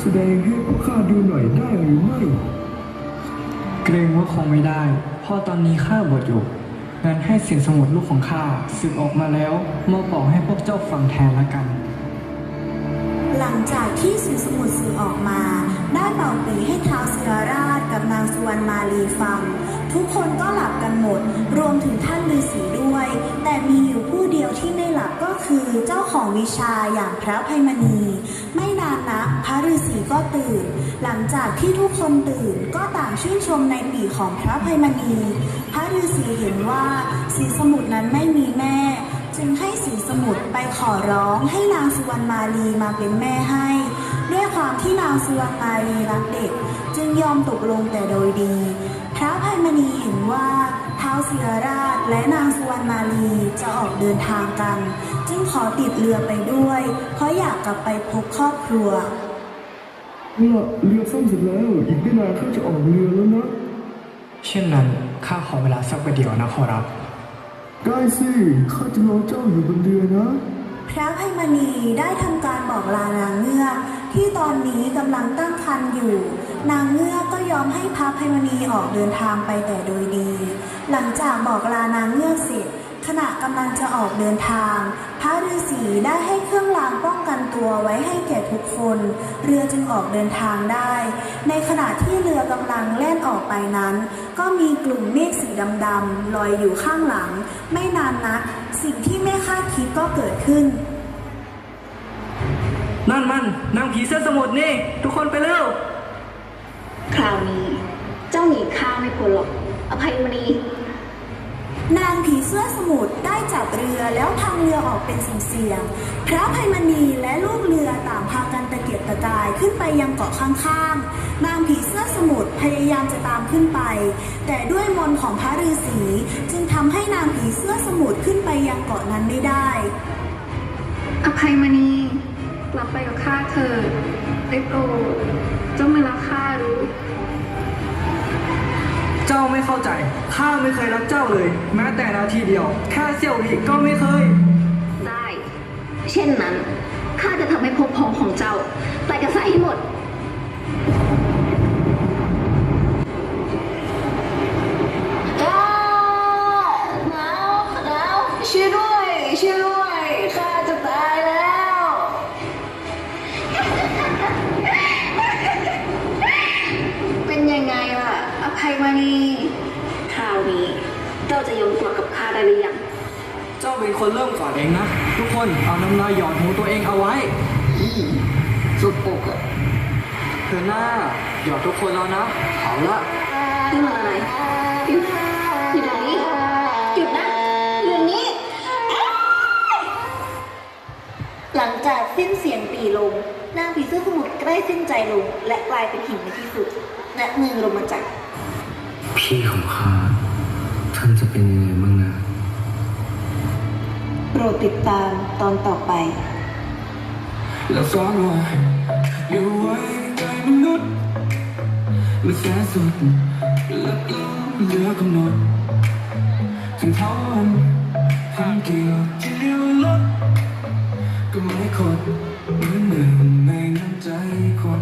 แสดงให้พวกข้าดูหน่อยได้หรือไม่ เกรงว่าคงไม่ได้ เพราะตอนนี้ข้าบวชอยู่งั้นให้สินสมุดลูกของข้าสึกออกมาแล้วมาบอกให้พวกเจ้าฟังแทนละกัน หลังจากที่สินสมุทรสื่อออกมา ได้เป่าปีให้ท้าวศิรราชกับนางสุวรรณมาลีฟัง ทุกคนก็หลับกันหมด รวมถึงท่านฤาษีด้วย แต่มีอยู่ผู้เดียวที่ไม่หลับก็คือเจ้าของวิชาอย่างพระไพมณี ไม่นานนักพระฤาษีก็ตื่น หลังจากที่ทุกคนตื่นก็ต่างชื่นชมในปีของพระไพมณี พระฤาษีเห็นว่าสีสมุทรนั้นไม่มีแม่จึงให้สีสมุทรไปขอร้องให้นางสุวรรณมาลีมาเป็นแม่ให้ ด้วยความที่นางสุวรรณมาลีรักเด็ก จึงยอมตกลงแต่โดยดี พระภัยมณีเห็นว่าท้าวศิรราชและนางสุวรรณมาลีจะออกเดินทางกัน จึงขอติดเรือไปด้วย เพราะอยากกลับไปพบครอบครัวเรือเรือซ่อมเสร็จแล้ว อีกไม่นานข้าจะออกเรือแล้วนะ เช่นนั้นข้าขอเวลาสักประเดี๋ยวนะขอรับ ได้สิข้าจะรอเจ้าอยู่บนเรือนะ พระไพมณีได้ทำการบอกลานางเงือกที่ตอนนี้กำลังตั้งครรภ์อยู่ นางเงือกก็ยอมให้พระไพมณีออกเดินทางไปแต่โดยดี หลังจากบอกลานางเงือกเสร็จ ขณะกำลังจะออกเดินทาง พระฤาษีได้ให้เครื่องรางป้องกันตัวไว้ให้แก่ทุกคน เรือจึงออกเดินทางได้ ในขณะที่เรือกำลังแล่นออกไปนั้น ก็มีกลุ่มเมฆสีดำๆลอยอยู่ข้างหลัง ไม่นานนัก สิ่งที่ไม่คาดคิดก็เกิดขึ้น นั่นมันนางผีเสื้อสมุทรนี่ ทุกคนไปเร็ว คราวนี้ เจ้าหนีข้าไม่พ้นหรอก อภัยมณี นางผีเสื้อสมุทรได้จับเรือแล้วทางเรือออกเป็นสิ่งเสียง พระภัยมณีและลูกเรือต่างพากันตะเกียกตะกายขึ้นไปยังเกาะข้างๆ นางผีเสื้อสมุทรพยายามจะตามขึ้นไป แต่ด้วยมนของพระฤาษีจึงทำให้นางผีเสื้อสมุทรขึ้นไปยังเกาะนั้นไม่ได้ อภัยมณีกลับไปกับข้าเถิดได้โปรดจ้าไม่รักข้ารือ เจ้าไม่เข้าใจ ข้าไม่เคยรักเจ้าเลย แม้แต่นาทีเดียว แค่เสี้ยววิก็ไม่เคย ได้ เช่นนั้น ข้าจะทำให้ภพพ้องของเจ้า ไปกระสายให้หมด อ้าหนาวหนาวช่วยด้วยช่วยด้วยข้าจะตายแล้ว เป็นยังไงล่ะ อภัยมณีคราวนี้เจ้าจะยอมตัวกับข้าได้หรือยัง เจ้าเป็นคนเริ่มก่อนเองนะ ทุกคนเอาน้ำลายหยอดหูตัวเองเอาไว้สุปกอะเธอหน้าหยอดทุกคนแล้วนะ เอาละนี่มันอะไรหยุดหยุดเดี๋ยวนี้หยุดนะหยุดนี้ หลังจากสิ้นเสียงปีลงนางผีเสื้อสมุทรใกล้สิ้นใจลงและกลายเป็นหินในที่สุดและมือลงมาจาก พี่ของข้าท่านจะเป็นยังไงบ้างนะโปรดติดตามตอนต่อไป แล้วซ้อนไว้อยู่ไว้ใจมนุษย์และแสนสุดและก็เหลือกำหนดถึงเท่าวันพันเกี่ยวที่เลี้ยวลดก็ไม่คดเหมือนหนึ่งในน้ำใจคน